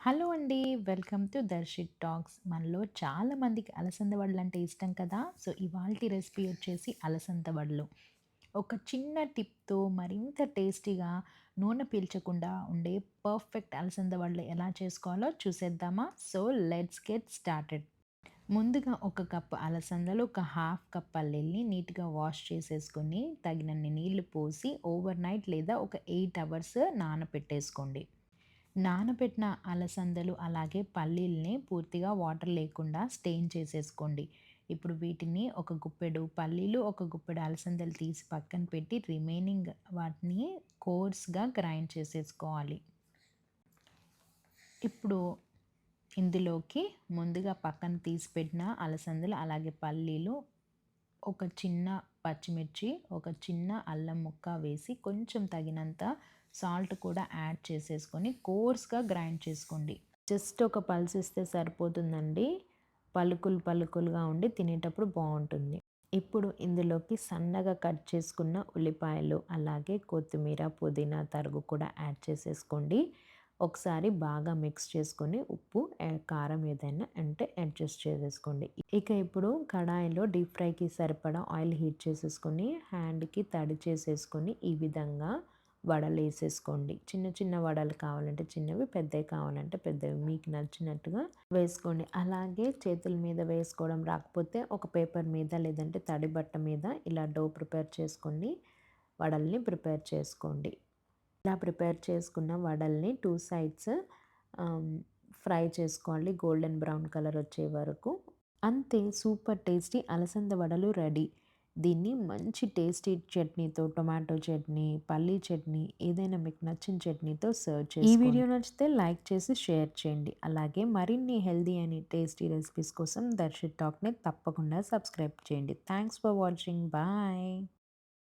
Hello అండి. Welcome to Darshit talks. మనలో చాలామందికి అలసంద వడ్లు అంటే ఇష్టం కదా! సో, ఇవాల్టి రెసిపీ వచ్చేసి అలసంద వడలు. ఒక చిన్న టిప్‌తో మరింత టేస్టీగా నూనె పీల్చకుండా ఉండే పర్ఫెక్ట్ అలసంద వడలు ఎలా చేసుకోవాలో చూసేద్దామా? So, let's get started. ముందుగా ఒక కప్ అలసందలు, ఒక హాఫ్ కప్ పల్లెల్ని నీట్‌గా వాష్ చేసేసుకొని, తగినన్ని నీళ్ళు పోసి ఓవర్ నైట్ లేదా ఒక ఎయిట్ అవర్స్ నానపెట్టేసుకోండి. నానబెట్టిన అలసందలు అలాగే పల్లీల్ని పూర్తిగా వాటర్ లేకుండా స్టెయిన్ చేసేసుకోండి. ఇప్పుడు వీటిని ఒక గుప్పెడు పల్లీలు ఒక గుప్పెడు అలసందలు తీసి పక్కన పెట్టి రిమైనింగ్ వాటిని కోర్స్గా గ్రైండ్ చేసేసుకోవాలి. ఇప్పుడు ఇందులోకి ముందుగా పక్కన తీసి పెట్టిన అలసందలు అలాగే పల్లీలు ఒక చిన్న పచ్చిమిర్చి ఒక చిన్న అల్లం ముక్క వేసి కొంచెం తగినంత సాల్ట్ కూడా యాడ్ చేసేసుకొని కోర్స్గా గ్రైండ్ చేసుకోండి. జస్ట్ ఒక పల్స్ ఇస్తే సరిపోతుందండి. పలుకులు పలుకులుగా ఉండి తినేటప్పుడు బాగుంటుంది. ఇప్పుడు ఇందులోకి సన్నగా కట్ చేసుకున్న ఉల్లిపాయలు అలాగే కొత్తిమీర పుదీనా తరుగు కూడా యాడ్ చేసేసుకోండి. ఒకసారి బాగా మిక్స్ చేసుకొని ఉప్పు కారం ఏదైనా అంటే అడ్జస్ట్ చేసేసుకోండి. ఇక ఇప్పుడు కడాయిలో డీప్ ఫ్రైకి సరిపడా ఆయిల్ హీట్ చేసేసుకొని హ్యాండ్కి తడి చేసేసుకొని ఈ విధంగా వడలు వేసేసుకోండి. చిన్న చిన్న వడలు కావాలంటే చిన్నవి పెద్దవి కావాలంటే పెద్దవి. మీకు నచ్చినట్టుగా వేసుకోండి. అలాగే చేతుల మీద వేసుకోవడం రాకపోతే ఒక పేపర్ మీద లేదంటే తడి బట్ట మీద ఇలా డో ప్రిపేర్ చేసుకోండి. వడల్ని ప్రిపేర్ చేసుకోండి. ఇలా ప్రిపేర్ చేసుకున్న వడల్ని టూ సైడ్స్ ఫ్రై చేసుకోవాలి. గోల్డెన్ బ్రౌన్ కలర్ వచ్చే వరకు. అంతే సూపర్ టేస్టీ అలసంద వడలు రెడీ. దీన్ని మంచి టేస్టీ చట్నీతో టొమాటో చట్నీ పల్లీ చట్నీ ఏదైనా మీకు నచ్చిన చట్నీతో సర్వ్ చేసి ఈ వీడియో నచ్చితే లైక్ చేసి షేర్ చేయండి. అలాగే మరిన్ని హెల్దీ అని టేస్టీ రెసిపీస్ కోసం దర్శిత్ టాక్ని తప్పకుండా సబ్స్క్రైబ్ చేయండి. Thanks for watching. బాయ్.